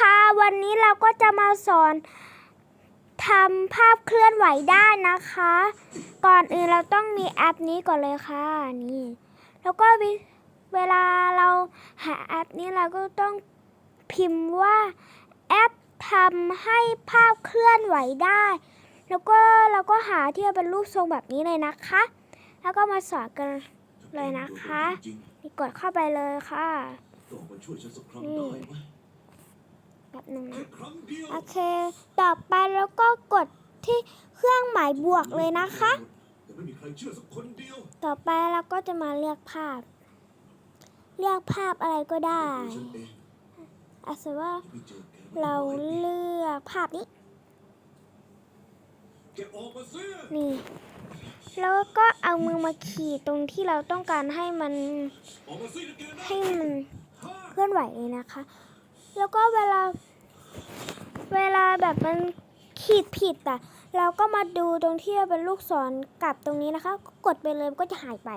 ค่ะ วันนี้เราก็จะมาสอนทำภาพเคลื่อนไหวได้นะคะ ก่อนอื่นเราต้องมีแอปนี้ก่อนเลยค่ะนี่ แล้วก็เวลาเราหาแอปนี้เราก็ต้องพิมพ์ว่าแอปทำให้ภาพเคลื่อนไหวได้ แล้วก็เราก็หาที่เป็นรูปทรงแบบนี้เลยนะคะ แล้วก็มาสอนกันเลยนะคะนี่กดเข้าไปเลยค่ะๆต้องมาช่ หมแบบหนึ่งแค่นะครั้งเดียวโอเค ต่อไปแล้วก็กดที่เครื่องหมายบวกเลยนะคะแต่ไม่มีใครเชื่อสักคนเดียวต่อไปเราก็จะมาเลือกภาพ เลือกภาพอะไรก็ได้ตัวฉันเองอาจจะว่าที่ไม่เจอแกเราเลือกภาพนี้แกออกมาซินี่ แล้วก็เอามือมาขีดตรงที่เราต้องการให้มันออกมาซินะแกนะให้มันฮ่าเคลื่อนไหวเลยนะคะ แล้วก็เวลา เวลาแบบมันขีดผิดอะ เราก็มาดูตรงที่เป็นลูกศรกลับตรงนี้นะคะ ก็กดไปเลยก็จะหายไป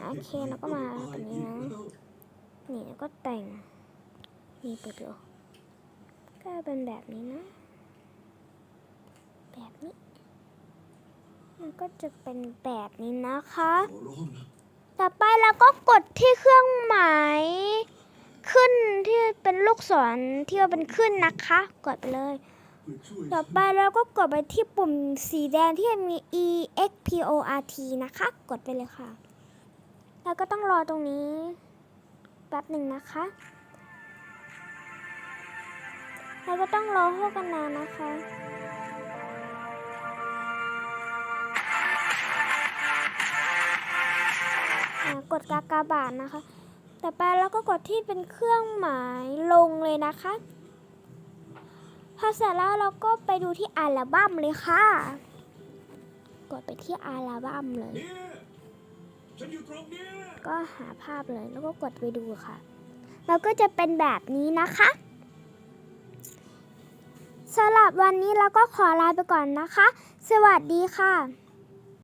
โอเคใรแล้วก็มาตรงนี้นะ นี่ก็แต่ง นี่ไปดูก็เป็นแบบนี้นะ แบบนี้ มันก็จะเป็นแบบนี้นะคะ ต่อไปเราก็กดที่เครื่องหมาย ลูกศรที่ว่าเป็นขึ้นนะคะ กดไปเลย ต่อไปเราก็กดไปที่ปุ่มสีแดงที่มี e x p o r t นะคะ กดไปเลยค่ะ แล้วก็ต้องรอตรงนี้แป๊บหนึ่งนะคะแล้วก็ต้องรอพวกกันนานนะคะกดกากบาทนะคะ ต่อไปเราก็กดที่เป็นเครื่องหมายลงเลยนะคะพอเสร็จแล้วเราก็ไปดูที่อัลบั้มเลยค่ะ กดไปที่อัลบั้มเลยยก็หาภาพเลยแล้วก็กดไปดูค่ะเราก็จะเป็นแบบนี้นะคะสำหรับวันนี้เราก็ขอลาไปก่อนนะคะ สวัสดีค่ะ